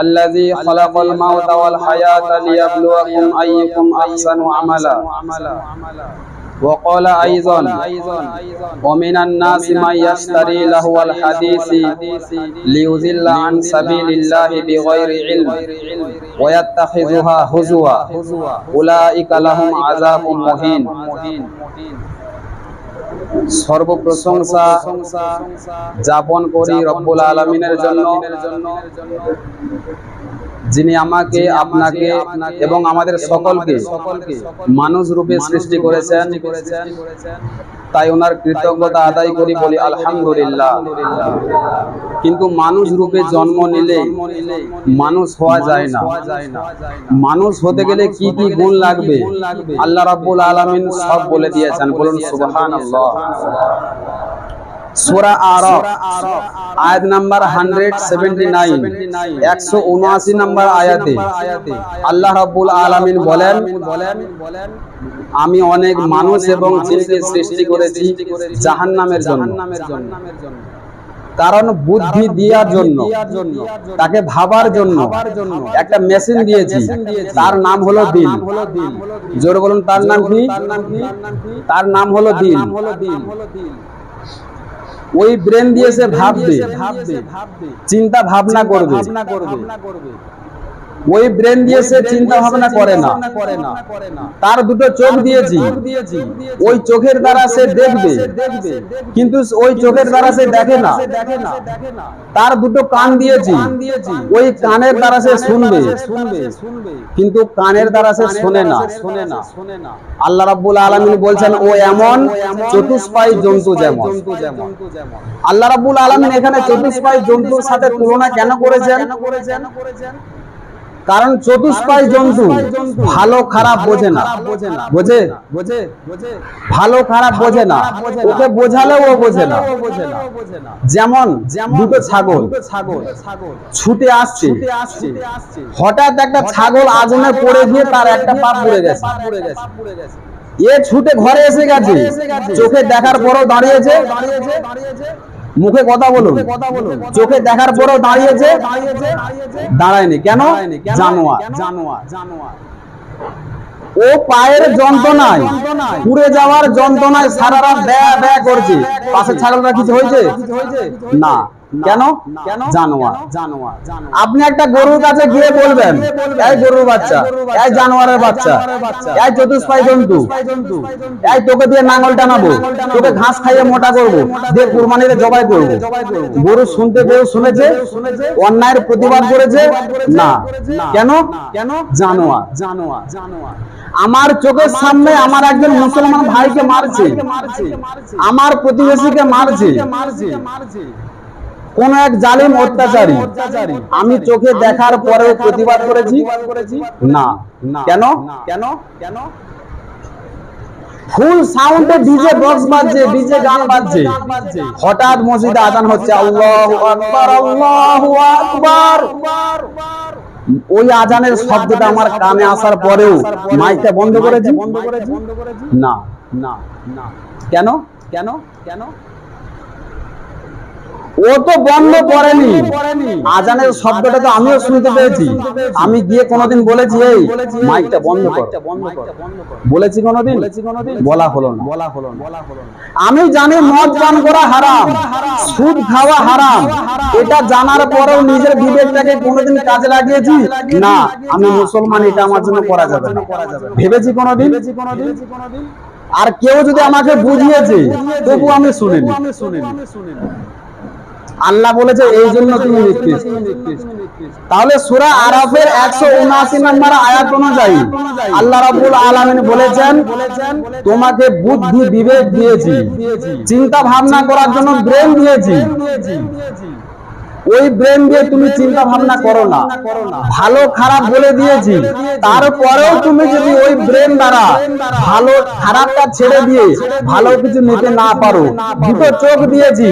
الذي خلق الموت والحياة ليبلوكم أيكم أحسن عملا. وقال أيضا ومن الناس من يشتري له الحديث ليذل عن سبيل الله بغير علم. ويتخذها هزوا. أولئك لهم عذاب مهين. সর্বপ্রশংসা যাপন করি রব্বুল আলমিনের জন্য। যিনি আমাকে আপনাকে এবং আমাদের সকলকে মানুষ রূপে সৃষ্টি করেছেন। তাই ওনার কৃতজ্ঞতা আদায় করি বলি, আলহামদুলিল্লাহ। কিন্তু মানুষ রূপে জন্ম নিলে মানুষ হওয়া যায় না। মানুষ হতে গেলে কি কি গুণ লাগবে? আল্লাহ রাব্বুল আলামিন সব বলে দিয়েছেন। বলুন, সুবহানাল্লাহ। সূরা আয়াত নাম্বার 179 179 নাম্বার আয়াতে আল্লাহ রাব্বুল আলামিন বলেন, আমি অনেক মানুষ এবং জিনকে সৃষ্টি করেছি জাহান্নামের জন্য। কারণ বুদ্ধি দেওয়ার জন্য, তাকে ভাবার জন্য একটা মেশিন দিয়েছি। তার নাম হলো দিন জোর বলুন, তার নাম কি? তার নাম হলো দিন ওই ব্রেন দিয়েছে ভাববে। চিন্তা ভাবনা করবে। ওই ব্রেন দিয়ে সে চিন্তা ভাবনা করে না। তার দুটো চোখ দিয়েছি। ওই চোখের দ্বারা সে দেখবে। কিন্তু ওই চোখের দ্বারা সে দেখে না। তার দুটো কান দিয়েছি। ওই কানের দ্বারা সে শুনবে। কিন্তু কানের দ্বারা সে শোনে না। শোনে না। আল্লাহ রাব্বুল আলামিন বলছেন ও এমন চতুষ্পায়ী জন্তু যেমন। আল্লাহ রাব্বুল আলামিন এখানে চতুষ্পায়ী জন্তুর সাথে তুলনা কেন করেছেন? কারণ চতুষ্পায়ী জন্তু ভালো খারাপ বোঝে না। বোঝে বোঝে? ভালো খারাপ বোঝে না। ওকে বোঝালেও ও বোঝে না। যেমন দুটো ছাগল। ছুটে আসছে। হঠাৎ একটা ছাগল আগুনে পড়ে গিয়ে তার একটা পা পুড়ে গেছে। এ ছুটে ঘরে এসে গেছে। চোখে দেখার পরও দাঁড়িয়েছে। মুখে কথা বলুন। চোখে দেখার পরেও দাঁড়িয়েছে। দাঁড়ায়নি কেন? জানোয়া জানোয়া ও পায়ের যন্ত্রণায় পুড়ে যাওয়ার যন্ত্রণায় সারা রাত ব্যয় ব্যয় করছে। পাশে ছাগলটা কিছু হয়েছে? না। কেন? জানোয়া জানোয়া আপনি একটা গরুর কাছে গিয়ে বলবেন। এই গরুর বাচ্চা এই জানোয়ারের বাচ্চা। এই চতুষ্পাই জন্তু এই তোকে দিয়ে নাঙ্গল টানাবো। তোকে ঘাস খাইয়ে মোটা করব। দিয়ে কুরবানিতে জবাই করব। গরু শুনতে গরু শুনেছে? অন্যায়ের প্রতিবাদ করেছে? না। কেন? কেন? জানোয়া জানোয়া জানোয়া আমার চোখের সামনে আমার একজন মুসলমান ভাইকে মারছে। আমার প্রতিবেশীকে মারছে। কোন এক জালিম অত্যাচারী। আমি চোখে দেখার পরে প্রতিবাদ করেছি। না। কেন? কেন? কেন? ফুল সাউন্ডে ডিজে বক্স বাজছে ডিজে গান বাজছে হঠাৎ মসজিদে আজান হচ্ছে আল্লাহু আকবার আল্লাহু আকবার। ওই আজানের শব্দটা আমার কানে আসার পরেও মাইকটা বন্ধ করেছি। না না। না। কেন? কেন? কেন? ও তো বন্ধ করেনি। আজানের শব্দটা তো আমিও শুনতে পেয়েছি। আমি গিয়ে কোনোদিন বলেছি এই মাইকটা বন্ধ কর। বলেছি কোনোদিন? বলা হলো না। বলা হলো আমি জানি মদ পান করা হারাম। সুদ খাওয়া হারাম। এটা জানার পরেও নিজের বিবেকটাকে কোনোদিন কাজে লাগিয়েছি। না আমি মুসলমান এটা আমার জন্য করা যাবে না। ভেবেছি কোনোদিন? আর কেউ যদি আমাকে বুঝিয়েছে তবু আমি শুনিনি। আল্লাহ বলেছে এই জন্য তুমি নিকৃষ্ট তাহলে সুরা আরাফের 179 নম্বর আয়াত অনুযায়ী আল্লাহ রাবুল আলমিন বলেছেন তোমাকে বুদ্ধি বিবেক দিয়েছি। চিন্তা ভাবনা করার জন্য ব্রেন দিয়েছি। ওই ব্রেন দিয়ে তুমি চিন্তা ভাবনা করো না। ভালো, খারাপ বলে দিয়েছি। তারপরেও তুমি যদি ওই ব্রেন দ্বারা ভালো, খারাপটা ছেড়ে দিয়ে ভালো কিছু নিতে না পারো, দুটো চোখ দিয়েছি।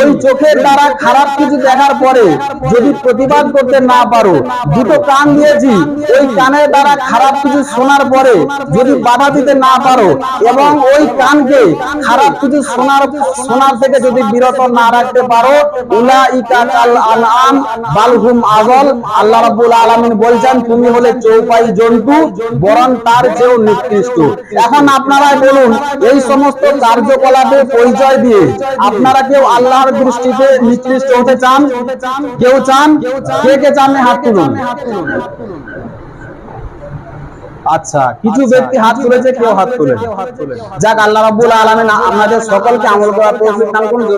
ওই চোখের দ্বারা খারাপ কিছু দেখার পরে যদি প্রতিবাদ করতে না পারো, দুটো কান দিয়েছি। ওই কানের দ্বারা খারাপ কিছু শোনার পরে যদি বাধা দিতে না পারো এবং ওই কানকে খারাপ কিছু শোনার শোনার থেকে যদি বিরত না রাখতে পারো উলা ইকা কাল কাল আনআম বাল হুম আল্লাহ রাব্বুল আলামিন বলছেন তুমি হলে চৌপাই জন্তু বরং তার চেয়েও নিকৃষ্ট। এখন আপনারাই বলুন এই সমস্ত কার্যকলাপে পরিচয় দিয়ে আপনারা কেউ আল্লাহর দৃষ্টিতে নিকৃষ্ট হতে চান? কেউ চান? কে কে চান? হাত তুলুন। আচ্ছা কিছু ব্যক্তি হাত তুলেছে কেউ হাত তুলে যাক আল্লাহ রাব্বুল আলামিন আপনাদের সকলকে আমল করার তৌফিক দান করুন।